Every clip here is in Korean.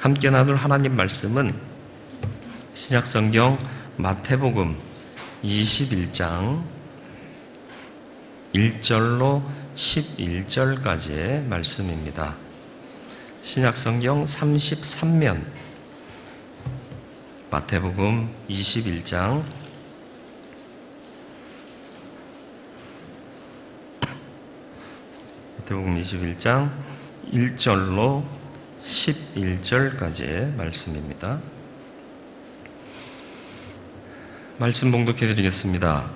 함께 나눌 하나님 말씀은 신약 성경 마태복음 21장 1절로 11절까지의 말씀입니다. 신약 성경 33면 마태복음 21장 마태복음 21장 1절로 11절까지의 말씀입니다. 말씀 봉독해 드리겠습니다.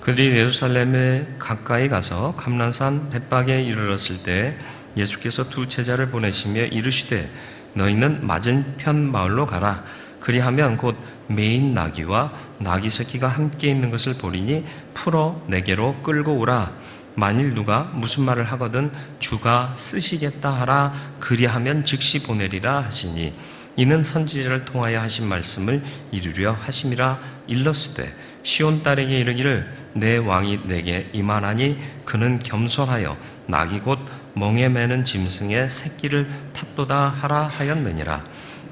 그들이 예루살렘에 가까이 가서 감난산 벳박에 이르렀을 때 예수께서 두 제자를 보내시며 이르시되 너희는 맞은편 마을로 가라 그리하면 곧 메인 나귀와 나귀 새끼가 함께 있는 것을 보리니 풀어 내게로 끌고 오라 만일 누가 무슨 말을 하거든 주가 쓰시겠다 하라 그리하면 즉시 보내리라 하시니 이는 선지자를 통하여 하신 말씀을 이루려 하심이라 일렀으되 시온 딸에게 이르기를 내 왕이 내게 이만하니 그는 겸손하여 낙이 곧 멍에 매는 짐승의 새끼를 탔도다 하라 하였느니라.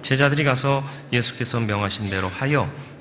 제자들이 가서 예수께서 명하신 대로 하여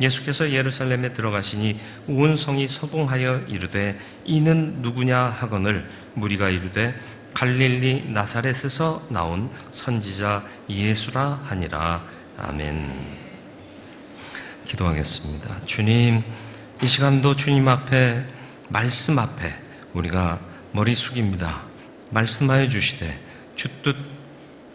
예수께서 예루살렘에 들어가시니 온 성이 서동하여 이르되 이는 누구냐 하거늘 무리가 이르되 갈릴리 나사렛에서 나온 선지자 예수라 하니라 아멘. 기도하겠습니다. 주님, 이 시간도 주님 앞에 말씀 앞에 우리가 머리 숙입니다. 말씀하여 주시되 주 뜻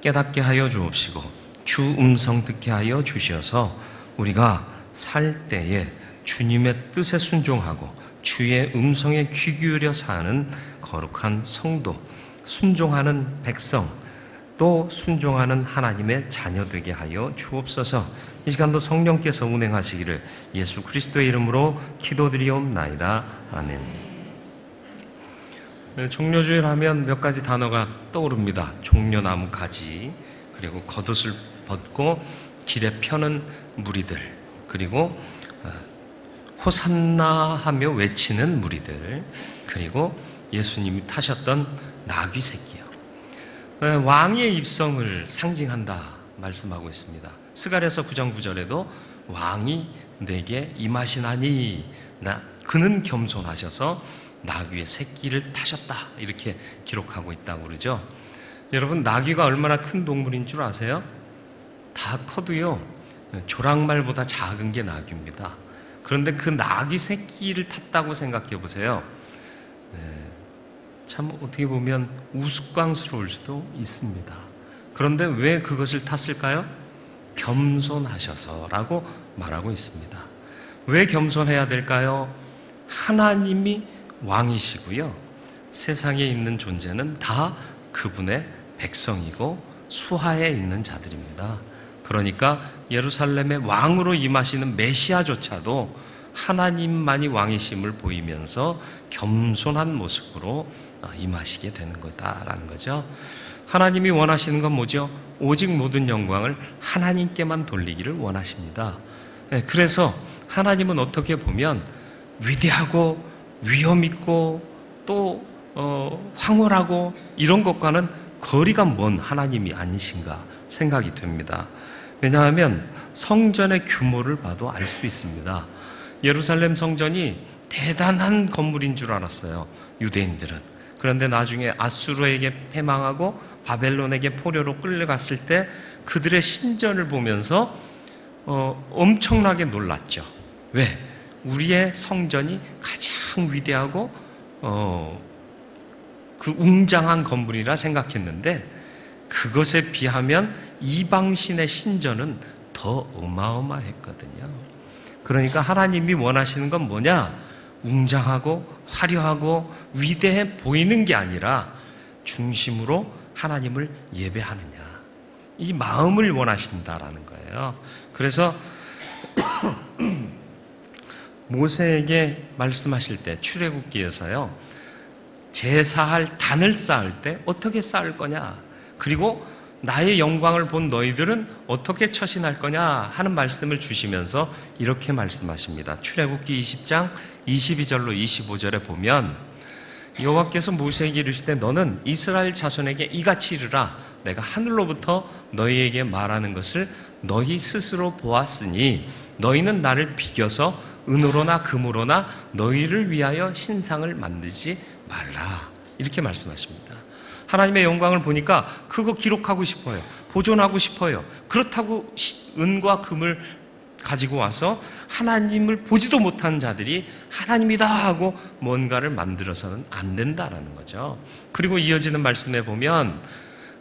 깨닫게 하여 주옵시고 주 음성 듣게 하여 주시어서 우리가 살 때에 주님의 뜻에 순종하고 주의 음성에 귀 기울여 사는 거룩한 성도, 순종하는 백성, 또 순종하는 하나님의 자녀 되게 하여 주옵소서. 이 시간도 성령께서 운행하시기를 예수 그리스도의 이름으로 기도드리옵나이다. 아멘. 네, 종려주일 하면 몇 가지 단어가 떠오릅니다. 종려나무 가지, 그리고 겉옷을 벗고 길에 펴는 무리들, 그리고 어, 호산나 하며 외치는 무리들, 그리고 예수님이 타셨던 나귀 새끼요. 네, 왕의 입성을 상징한다 말씀하고 있습니다. 스가랴서 9장 9절에도 왕이 내게 임하시나니 나 그는 겸손하셔서 나귀의 새끼를 타셨다 이렇게 기록하고 있다고 그러죠. 여러분 나귀가 얼마나 큰 동물인 줄 아세요? 다 커도요 조랑말보다 작은 게 나귀입니다. 그런데 그 나귀 새끼를 탔다고 생각해 보세요. 네, 참 어떻게 보면 우스꽝스러울 수도 있습니다. 그런데 왜 그것을 탔을까요? 겸손하셔서라고 말하고 있습니다. 왜 겸손해야 될까요? 하나님이 왕이시고요. 세상에 있는 존재는 다 그분의 백성이고 수하에 있는 자들입니다. 그러니까 예루살렘의 왕으로 임하시는 메시아조차도 하나님만이 왕이심을 보이면서 겸손한 모습으로 임하시게 되는 거다라는 거죠. 하나님이 원하시는 건 뭐죠? 오직 모든 영광을 하나님께만 돌리기를 원하십니다. 네, 그래서 하나님은 어떻게 보면 위대하고 위험 있고 또 어, 황홀하고 이런 것과는 거리가 먼 하나님이 아니신가 생각이 됩니다. 왜냐하면 성전의 규모를 봐도 알 수 있습니다. 예루살렘 성전이 대단한 건물인 줄 알았어요. 유대인들은. 그런데 나중에 아수르에게 패망하고 바벨론에게 포로로 끌려갔을 때 그들의 신전을 보면서 어, 엄청나게 놀랐죠. 왜? 우리의 성전이 가장 위대하고 어, 그 웅장한 건물이라 생각했는데 그것에 비하면 이방신의 신전은 더 어마어마했거든요. 그러니까 하나님이 원하시는 건 뭐냐? 웅장하고 화려하고 위대해 보이는 게 아니라 중심으로 하나님을 예배하느냐. 이 마음을 원하신다라는 거예요. 그래서 모세에게 말씀하실 때 출애굽기에서요. 제사할 단을 쌓을 때 어떻게 쌓을 거냐? 그리고 나의 영광을 본 너희들은 어떻게 처신할 거냐 하는 말씀을 주시면서 이렇게 말씀하십니다. 출애굽기 20장 22절로 25절에 보면 여호와께서 모세에게 이르시되 너는 이스라엘 자손에게 이같이 이르라 내가 하늘로부터 너희에게 말하는 것을 너희 스스로 보았으니 너희는 나를 비겨서 은으로나 금으로나 너희를 위하여 신상을 만들지 말라 이렇게 말씀하십니다. 하나님의 영광을 보니까 그거 기록하고 싶어요. 보존하고 싶어요. 그렇다고 시- 은과 금을 가지고 와서 하나님을 보지도 못한 자들이 하나님이다 하고 뭔가를 만들어서는 안 된다라는 거죠. 그리고 이어지는 말씀에 보면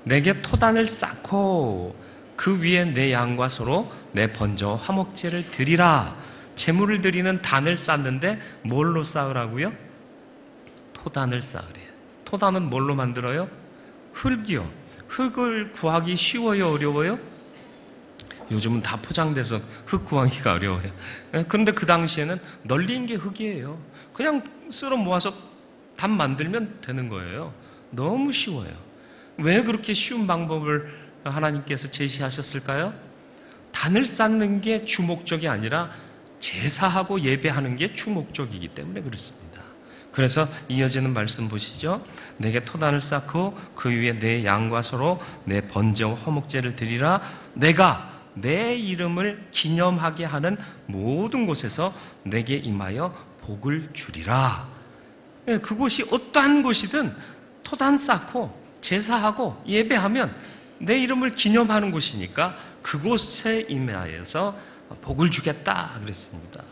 내게 토단을 쌓고 그 위에 내 양과 소로 내 번저 화목제를 드리라. 제물을 드리는 단을 쌓는데 뭘로 쌓으라고요? 토단을 쌓으래요. 토단은 뭘로 만들어요? 흙이요. 흙을 구하기 쉬워요, 어려워요? 요즘은 다 포장돼서 흙 구하기가 어려워요. 예, 그런데 그 당시에는 널린 게 흙이에요. 그냥 쓸어 모아서 담 만들면 되는 거예요. 너무 쉬워요. 왜 그렇게 쉬운 방법을 하나님께서 제시하셨을까요? 단을 쌓는 게 주목적이 아니라 제사하고 예배하는 게 주목적이기 때문에 그렇습니다. 그래서 이어지는 말씀 보시죠. 내게 토단을 쌓고 그 위에 내 양과 서로 내 번제와 허목제를 드리라. 내가 내 이름을 기념하게 하는 모든 곳에서 내게 임하여 복을 주리라. 예, 그곳이 어떠한 곳이든 토단 쌓고 제사하고 예배하면 내 이름을 기념하는 곳이니까 그곳에 임하여서 복을 주겠다 그랬습니다.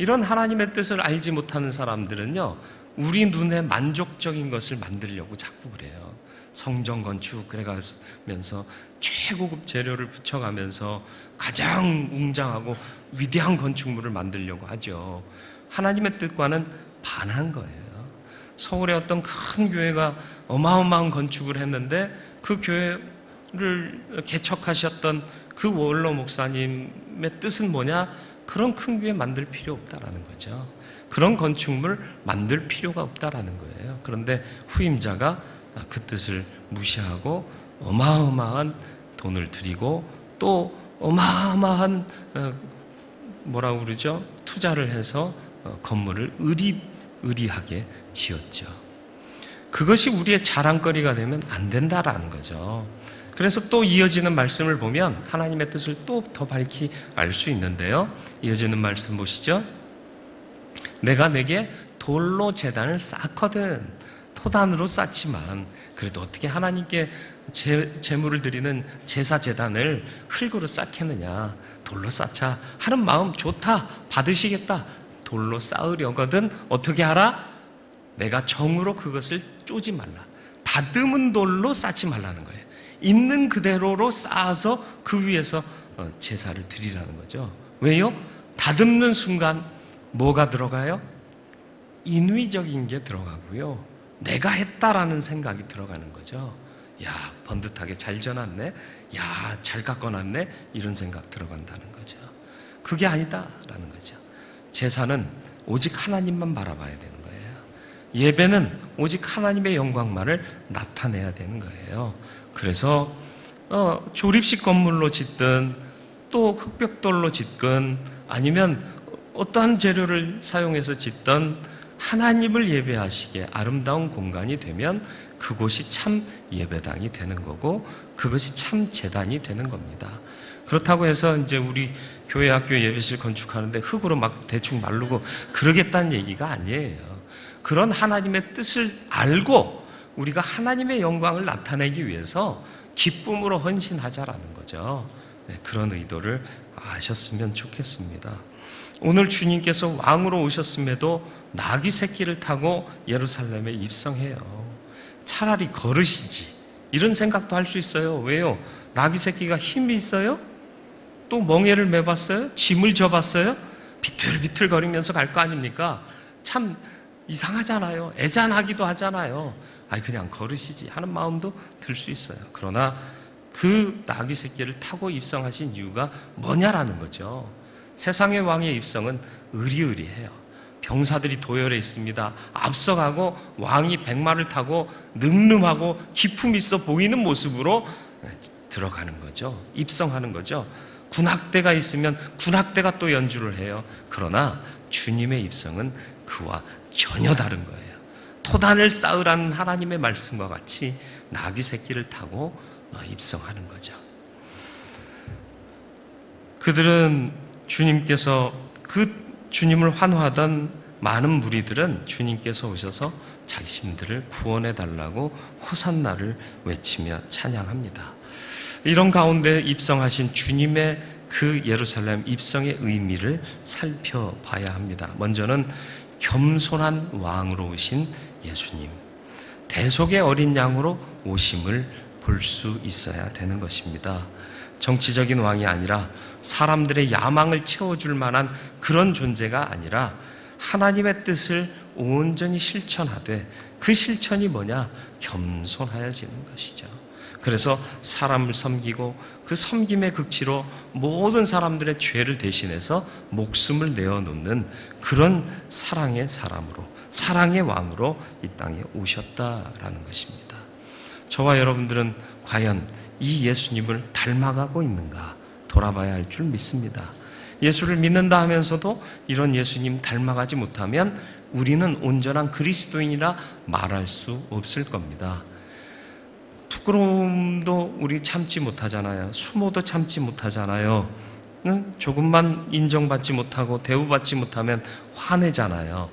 이런 하나님의 뜻을 알지 못하는 사람들은요, 우리 눈에 만족적인 것을 만들려고 자꾸 그래요. 성전 건축 그래가면서 최고급 재료를 붙여가면서 가장 웅장하고 위대한 건축물을 만들려고 하죠. 하나님의 뜻과는 반한 거예요. 서울의 어떤 큰 교회가 어마어마한 건축을 했는데 그 교회를 개척하셨던 그 원로 목사님의 뜻은 뭐냐? 그런 큰 교회 만들 필요 없다라는 거죠. 그런 건축물 만들 필요가 없다라는 거예요. 그런데 후임자가 그 뜻을 무시하고 어마어마한 돈을 들이고 또 어마어마한 어, 뭐라고 그러죠? 투자를 해서 어, 건물을 의리 의리하게 지었죠. 그것이 우리의 자랑거리가 되면 안 된다라는 거죠. 그래서 또 이어지는 말씀을 보면 하나님의 뜻을 또 더 밝히 알 수 있는데요. 이어지는 말씀 보시죠. 내가 내게 돌로 재단을 쌓거든 토단으로 쌓지만 그래도 어떻게 하나님께 제, 제물을 드리는 제사 재단을 흙으로 쌓겠느냐? 돌로 쌓자 하는 마음 좋다 받으시겠다. 돌로 쌓으려거든 어떻게 하라? 내가 정으로 그것을 쪼지 말라. 다듬은 돌로 쌓지 말라는 거예요 있는 그대로로 쌓아서 그 위에서 어, 제사를 드리라는 거죠 왜요 다듬는 순간 뭐가 들어가요? 인위적인 게 들어가고요. 내가 했다라는 생각이 들어가는 거죠. 야, 번듯하게 잘 져놨네. 야, 잘 깎아놨네. 이런 생각 들어간다는 거죠. 그게 아니다라는 거죠. 제사는 오직 하나님만 바라봐야 되는 거 예배는 오직 하나님의 영광만을 나타내야 되는 거예요. 그래서 어, 조립식 건물로 짓든 또 흑벽돌로 짓든 아니면 어떠한 재료를 사용해서 짓던 하나님을 예배하시기에 아름다운 공간이 되면 그곳이 참 예배당이 되는 거고 그것이 참 재단이 되는 겁니다. 그렇다고 해서 이제 우리 교회 학교 예배실 건축하는데 흙으로 막 대충 마르고 그러겠다는 얘기가 아니에요. 그런 하나님의 뜻을 알고 우리가 하나님의 영광을 나타내기 위해서 기쁨으로 헌신하자라는 거죠. 네, 그런 의도를 아셨으면 좋겠습니다. 오늘 주님께서 왕으로 오셨음에도 나귀 새끼를 타고 예루살렘에 입성해요. 차라리 걸으시지. 이런 생각도 할 수 있어요. 왜요? 나귀 새끼가 힘이 있어요? 또 멍에를 매봤어요? 짐을 져봤어요? 비틀비틀 거리면서 갈 거 아닙니까? 참 이상하잖아요. 애잔하기도 하잖아요. 아니 그냥 걸으시지 하는 마음도 들 수 있어요. 그러나 그 나귀 새끼를 타고 입성하신 이유가 뭐냐라는 거죠. 세상의 왕의 입성은 의리의리해요. 병사들이 도열해 있습니다. 앞서가고 왕이 백마를 타고 늠름하고 기품 있어 보이는 모습으로 들어가는 거죠. 입성하는 거죠. 군악대가 있으면 군악대가 또 연주를 해요. 그러나 주님의 입성은 그와 전혀 다른 거예요. 토단을 쌓으라는 하나님의 말씀과 같이 나귀 새끼를 타고 입성하는 거죠. 그들은 주님께서 그 주님을 환호하던 많은 무리들은 주님께서 오셔서 자신들을 구원해 달라고 호산나를 외치며 찬양합니다. 이런 가운데 입성하신 주님의 그 예루살렘 입성의 의미를 살펴봐야 합니다. 먼저는 겸손한 왕으로 오신 예수님, 대속의 어린 양으로 오심을 볼 수 있어야 되는 것입니다. 정치적인 왕이 아니라 사람들의 야망을 채워줄 만한 그런 존재가 아니라 하나님의 뜻을 온전히 실천하되 그 실천이 뭐냐? 겸손하여지는 것이죠. 그래서 사람을 섬기고 그 섬김의 극치로 모든 사람들의 죄를 대신해서 목숨을 내어놓는 그런 사랑의 사람으로, 사랑의 왕으로 이 땅에 오셨다라는 것입니다. 저와 여러분들은 과연 이 예수님을 닮아가고 있는가 돌아봐야 할 줄 믿습니다. 예수를 믿는다 하면서도 이런 예수님 닮아가지 못하면 우리는 온전한 그리스도인이라 말할 수 없을 겁니다. 부끄러움도 우리 참지 못하잖아요. 수모도 참지 못하잖아요. 조금만 인정받지 못하고 대우받지 못하면 화내잖아요.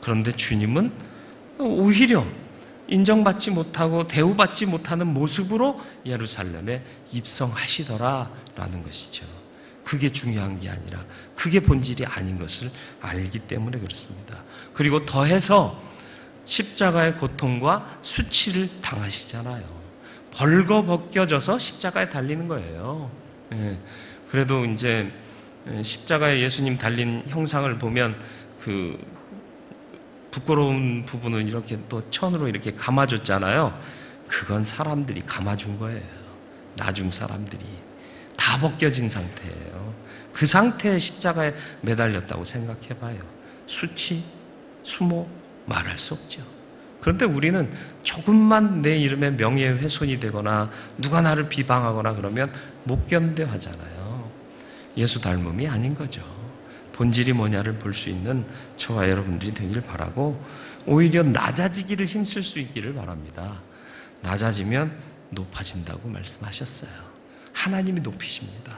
그런데 주님은 오히려 인정받지 못하고 대우받지 못하는 모습으로 예루살렘에 입성하시더라라는 것이죠. 그게 중요한 게 아니라 그게 본질이 아닌 것을 알기 때문에 그렇습니다. 그리고 더해서 십자가의 고통과 수치를 당하시잖아요. 벌거벗겨져서 십자가에 달리는 거예요. 예. 그래도 이제 십자가에 예수님 달린 형상을 보면 그 부끄러운 부분은 이렇게 또 천으로 이렇게 감아줬잖아요. 그건 사람들이 감아준 거예요. 나중 사람들이 다 벗겨진 상태예요. 그 상태에 십자가에 매달렸다고 생각해봐요. 수치, 수모 말할 수 없죠. 그런데 우리는 조금만 내 이름에 명예훼손이 되거나 누가 나를 비방하거나 그러면 못 견뎌 하잖아요. 예수 닮음이 아닌 거죠. 본질이 뭐냐를 볼 수 있는 저와 여러분들이 되기를 바라고 오히려 낮아지기를 힘쓸 수 있기를 바랍니다. 낮아지면 높아진다고 말씀하셨어요. 하나님이 높이십니다.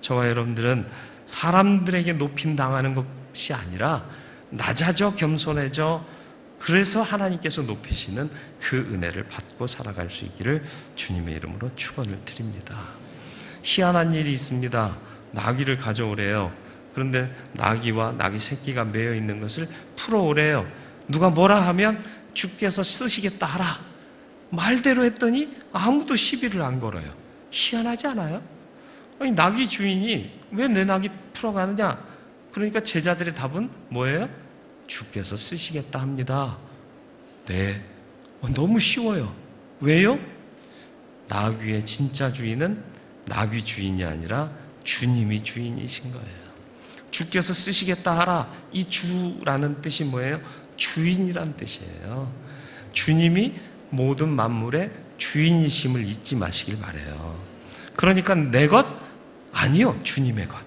저와 여러분들은 사람들에게 높임 당하는 것이 아니라 낮아져 겸손해져 그래서 하나님께서 높이시는 그 은혜를 받고 살아갈 수 있기를 주님의 이름으로 축원을 드립니다. 희한한 일이 있습니다. 나귀를 가져오래요. 그런데 나귀와 나귀 새끼가 매여 있는 것을 풀어오래요. 누가 뭐라 하면 주께서 쓰시겠다 하라. 말대로 했더니 아무도 시비를 안 걸어요. 희한하지 않아요? 아니, 나귀 주인이 왜 내 나귀 풀어가느냐? 그러니까 제자들의 답은 뭐예요? 주께서 쓰시겠다 합니다. 네. 어, 너무 쉬워요. 왜요? 나귀의 진짜 주인은 나귀 주인이 아니라 주님이 주인이신 거예요. 주께서 쓰시겠다 하라. 이 주라는 뜻이 뭐예요? 주인이란 뜻이에요. 주님이 모든 만물의 주인이심을 잊지 마시길 바래요. 그러니까 내 것 아니요, 주님의 것.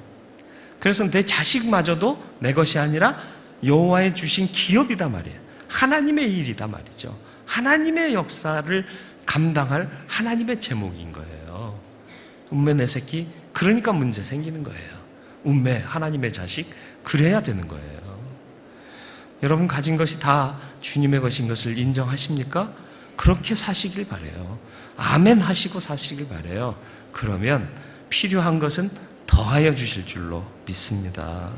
그래서 내 자식마저도 내 것이 아니라 여호와의 주신 기업이다 말이에요. 하나님의 일이다 말이죠. 하나님의 역사를 감당할 하나님의 제목인 거예요. 운매 내 새끼 그러니까 문제 생기는 거예요. 운매 하나님의 자식 그래야 되는 거예요. 여러분 가진 것이 다 주님의 것인 것을 인정하십니까? 그렇게 사시길 바래요. 아멘 하시고 사시길 바래요. 그러면 필요한 것은 더하여 주실 줄로 믿습니다.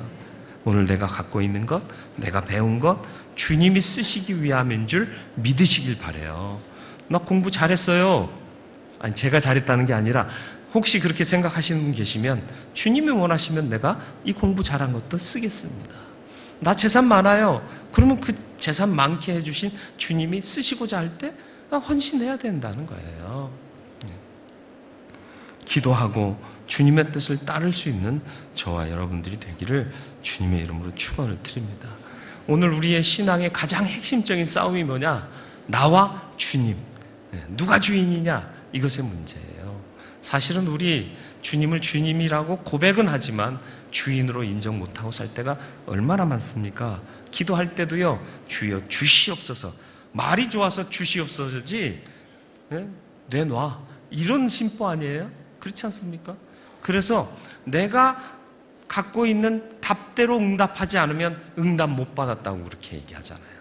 오늘 내가 갖고 있는 것, 내가 배운 것, 주님이 쓰시기 위함인 줄 믿으시길 바래요. 나 공부 잘했어요. 아니 제가 잘했다는 게 아니라 혹시 그렇게 생각하시는 분 계시면 주님이 원하시면 내가 이 공부 잘한 것도 쓰겠습니다. 나 재산 많아요. 그러면 그 재산 많게 해주신 주님이 쓰시고자 할 때 헌신해야 된다는 거예요. 기도하고 주님의 뜻을 따를 수 있는 저와 여러분들이 되기를 주님의 이름으로 축원을 드립니다. 오늘 우리의 신앙의 가장 핵심적인 싸움이 뭐냐? 나와 주님. 네, 누가 주인이냐? 이것의 문제예요. 사실은 우리 주님을 주님이라고 고백은 하지만 주인으로 인정 못하고 살 때가 얼마나 많습니까? 기도할 때도요, 주여 주시옵소서. 말이 좋아서 주시옵소서지, 예? 내놔. 이런 심보 아니에요? 그렇지 않습니까? 그래서 내가 갖고 있는 답대로 응답하지 않으면 응답 못 받았다고 그렇게 얘기하잖아요.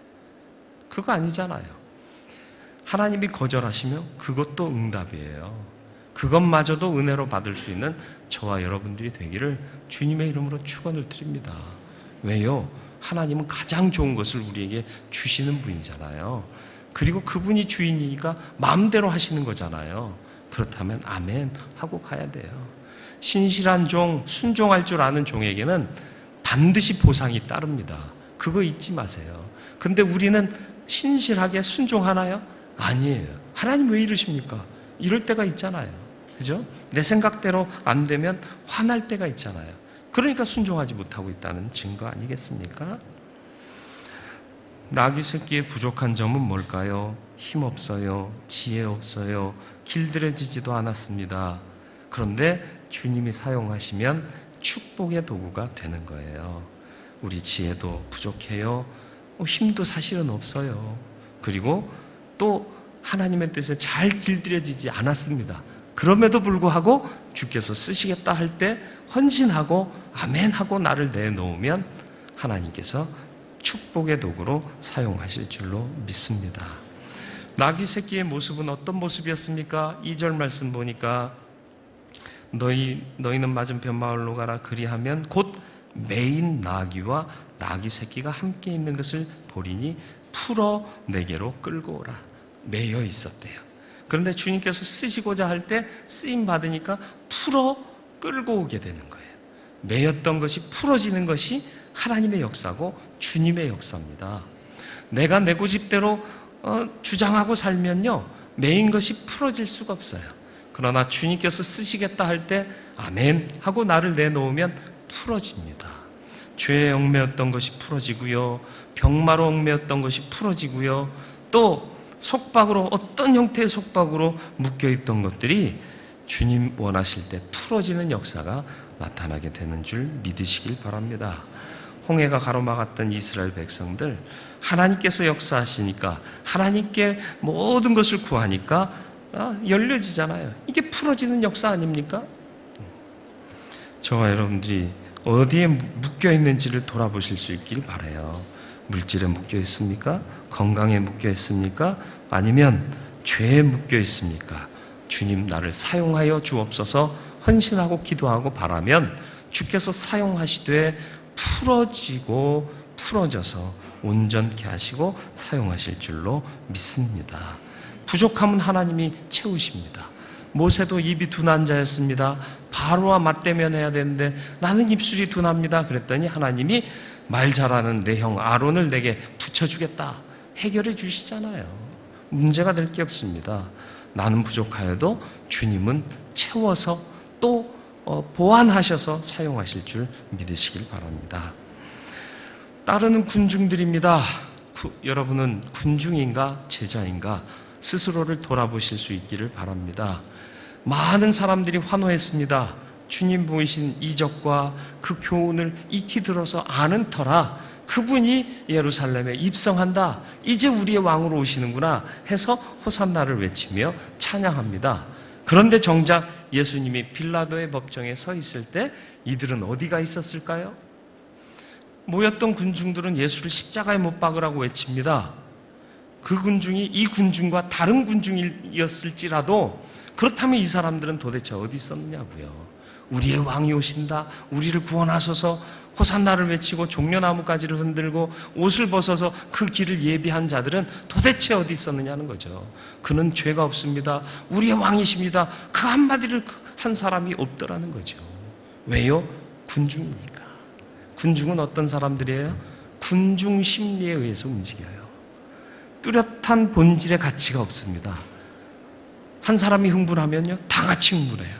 그거 아니잖아요. 하나님이 거절하시면 그것도 응답이에요. 그것마저도 은혜로 받을 수 있는 저와 여러분들이 되기를 주님의 이름으로 축원을 드립니다. 왜요? 하나님은 가장 좋은 것을 우리에게 주시는 분이잖아요. 그리고 그분이 주인이니까 마음대로 하시는 거잖아요. 그렇다면 아멘 하고 가야 돼요. 신실한 종, 순종할 줄 아는 종에게는 반드시 보상이 따릅니다. 그거 잊지 마세요. 근데 우리는 신실하게 순종하나요? 아니에요. 하나님 왜 이러십니까? 이럴 때가 있잖아요. 그죠? 내 생각대로 안 되면 화날 때가 있잖아요. 그러니까 순종하지 못하고 있다는 증거 아니겠습니까? 나귀 새끼의 부족한 점은 뭘까요? 힘 없어요. 지혜 없어요. 길들여지지도 않았습니다. 그런데 주님이 사용하시면 축복의 도구가 되는 거예요. 우리 지혜도 부족해요. 어, 힘도 사실은 없어요. 그리고 또 하나님의 뜻에 잘 길들여지지 않았습니다. 그럼에도 불구하고 주께서 쓰시겠다 할 때 헌신하고 아멘 하고 나를 내놓으면 하나님께서 축복의 도구로 사용하실 줄로 믿습니다. 나귀 새끼의 모습은 어떤 모습이었습니까? 2절 말씀 보니까 너희 너희는 맞은편 마을로 가라 그리하면 곧 메인 나귀와 나귀 새끼가 함께 있는 것을 보리니 풀어 내게로 끌고 오라 매여 있었대요. 그런데 주님께서 쓰시고자 할 때 쓰임 받으니까 풀어 끌고 오게 되는 거예요. 매였던 것이 풀어지는 것이 하나님의 역사고 주님의 역사입니다. 내가 내 고집대로 어, 주장하고 살면요 매인 것이 풀어질 수가 없어요. 그러나 주님께서 쓰시겠다 할 때 아멘 하고 나를 내놓으면 풀어집니다. 죄에 얽매였던 것이 풀어지고요. 병마로 얽매였던 것이 풀어지고요. 또 속박으로 어떤 형태의 속박으로 묶여 있던 것들이 주님 원하실 때 풀어지는 역사가 나타나게 되는 줄 믿으시길 바랍니다. 홍해가 가로막았던 이스라엘 백성들 하나님께서 역사하시니까 하나님께 모든 것을 구하니까 아, 열려지잖아요. 이게 풀어지는 역사 아닙니까? 저와 여러분들이 어디에 묶여 있는지를 돌아보실 수 있길 바래요. 물질에 묶여 있습니까? 건강에 묶여 있습니까? 아니면 죄에 묶여 있습니까? 주님 나를 사용하여 주옵소서 헌신하고 기도하고 바라면 주께서 사용하시되 풀어지고 풀어져서 온전케 하시고 사용하실 줄로 믿습니다. 부족함은 하나님이 채우십니다. 모세도 입이 둔한 자였습니다. 바로와 맞대면해야 되는데 나는 입술이 둔합니다. 그랬더니 하나님이 말 잘하는 내 형 아론을 내게 붙여주겠다. 해결해 주시잖아요. 문제가 될 게 없습니다. 나는 부족하여도 주님은 채워서 또 어, 보완하셔서 사용하실 줄 믿으시길 바랍니다. 따르는 군중들입니다. 구, 여러분은 군중인가 제자인가 스스로를 돌아보실 수 있기를 바랍니다. 많은 사람들이 환호했습니다. 주님 보이신 이적과 그 교훈을 익히 들어서 아는 터라 그분이 예루살렘에 입성한다. 이제 우리의 왕으로 오시는구나 해서 호산나를 외치며 찬양합니다. 그런데 정작 예수님이 빌라도의 법정에 서 있을 때 이들은 어디가 있었을까요? 모였던 군중들은 예수를 십자가에 못 박으라고 외칩니다. 그 군중이 이 군중과 다른 군중이었을지라도 그렇다면 이 사람들은 도대체 어디 있었느냐고요. 우리의 왕이 오신다. 우리를 구원하소서 호산나를 외치고 종려나무 가지를 흔들고 옷을 벗어서 그 길을 예비한 자들은 도대체 어디 있었느냐는 거죠. 그는 죄가 없습니다. 우리의 왕이십니다. 그 한마디를 한 사람이 없더라는 거죠. 왜요? 군중이니까. 군중은 어떤 사람들이에요? 군중 심리에 의해서 움직여요. 뚜렷한 본질의 가치가 없습니다. 한 사람이 흥분하면요, 다 같이 흥분해요.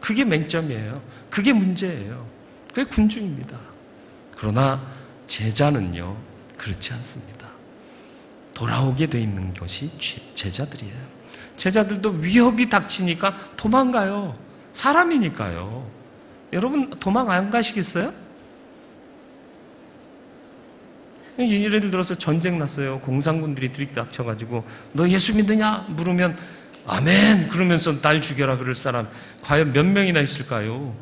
그게 맹점이에요. 그게 문제예요. 그게 군중입니다. 그러나 제자는요, 그렇지 않습니다. 돌아오게 돼 있는 것이 제- 제자들이에요. 제자들도 위협이 닥치니까 도망가요. 사람이니까요. 여러분 도망 안 가시겠어요? 예를 들어서 전쟁 났어요. 공산군들이 들이닥쳐가지고 너 예수 믿느냐 물으면 아멘 그러면서 날 죽여라 그럴 사람 과연 몇 명이나 있을까요?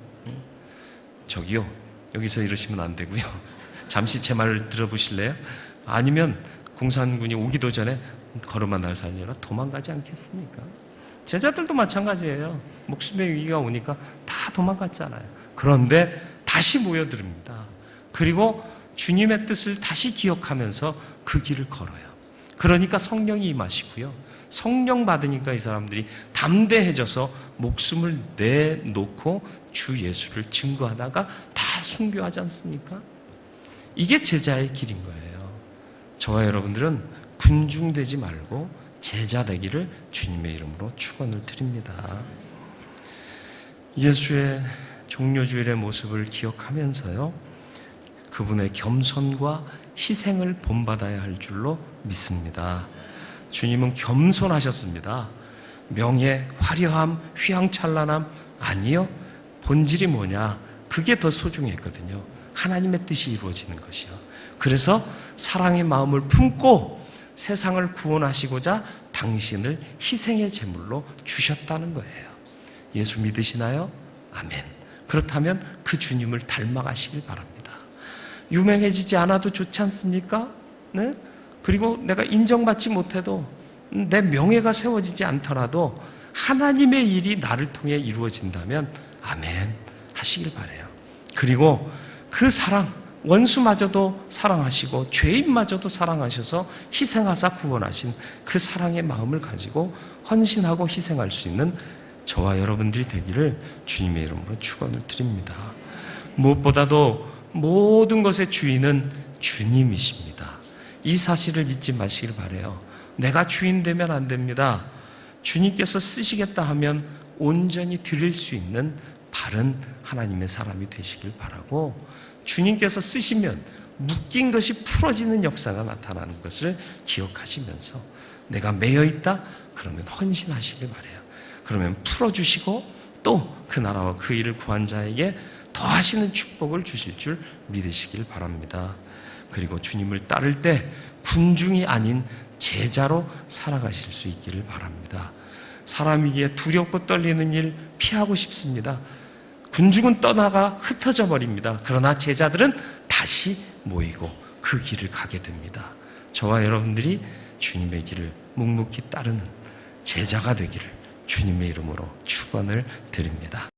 저기요 여기서 이러시면 안 되고요. 잠시 제 말을 들어보실래요? 아니면 공산군이 오기도 전에 걸음아 날 살려라 도망가지 않겠습니까? 제자들도 마찬가지예요. 목숨의 위기가 오니까 다 도망갔잖아요. 그런데 다시 모여듭니다. 그리고 주님의 뜻을 다시 기억하면서 그 길을 걸어요. 그러니까 성령이 임하시고요. 성령 받으니까 이 사람들이 담대해져서 목숨을 내놓고 주 예수를 증거하다가 다 순교하지 않습니까? 이게 제자의 길인 거예요. 저와 여러분들은 군중되지 말고 제자 되기를 주님의 이름으로 축원을 드립니다. 예수의 종료주일의 모습을 기억하면서요. 그분의 겸손과 희생을 본받아야 할 줄로 믿습니다. 주님은 겸손하셨습니다. 명예, 화려함, 휘황찬란함 아니요. 본질이 뭐냐? 그게 더 소중했거든요. 하나님의 뜻이 이루어지는 것이요. 그래서 사랑의 마음을 품고 세상을 구원하시고자 당신을 희생의 제물로 주셨다는 거예요. 예수 믿으시나요? 아멘. 그렇다면 그 주님을 닮아가시길 바랍니다. 유명해지지 않아도 좋지 않습니까? 네? 그리고 내가 인정받지 못해도 내 명예가 세워지지 않더라도 하나님의 일이 나를 통해 이루어진다면 아멘 하시길 바래요. 그리고 그 사랑 원수마저도 사랑하시고 죄인마저도 사랑하셔서 희생하사 구원하신 그 사랑의 마음을 가지고 헌신하고 희생할 수 있는 저와 여러분들이 되기를 주님의 이름으로 축원을 드립니다. 무엇보다도 모든 것의 주인은 주님이십니다. 이 사실을 잊지 마시길 바래요. 내가 주인 되면 안 됩니다. 주님께서 쓰시겠다 하면 온전히 드릴 수 있는 바른 하나님의 사람이 되시길 바라고 주님께서 쓰시면 묶인 것이 풀어지는 역사가 나타나는 것을 기억하시면서 내가 매여 있다 그러면 헌신하시길 바래요. 그러면 풀어주시고 또 그 나라와 그 일을 구한 자에게 더하시는 축복을 주실 줄 믿으시길 바랍니다. 그리고 주님을 따를 때 군중이 아닌 제자로 살아가실 수 있기를 바랍니다. 사람이기에 두렵고 떨리는 일 피하고 싶습니다. 군중은 떠나가 흩어져 버립니다. 그러나 제자들은 다시 모이고 그 길을 가게 됩니다. 저와 여러분들이 주님의 길을 묵묵히 따르는 제자가 되기를 주님의 이름으로 축원을 드립니다.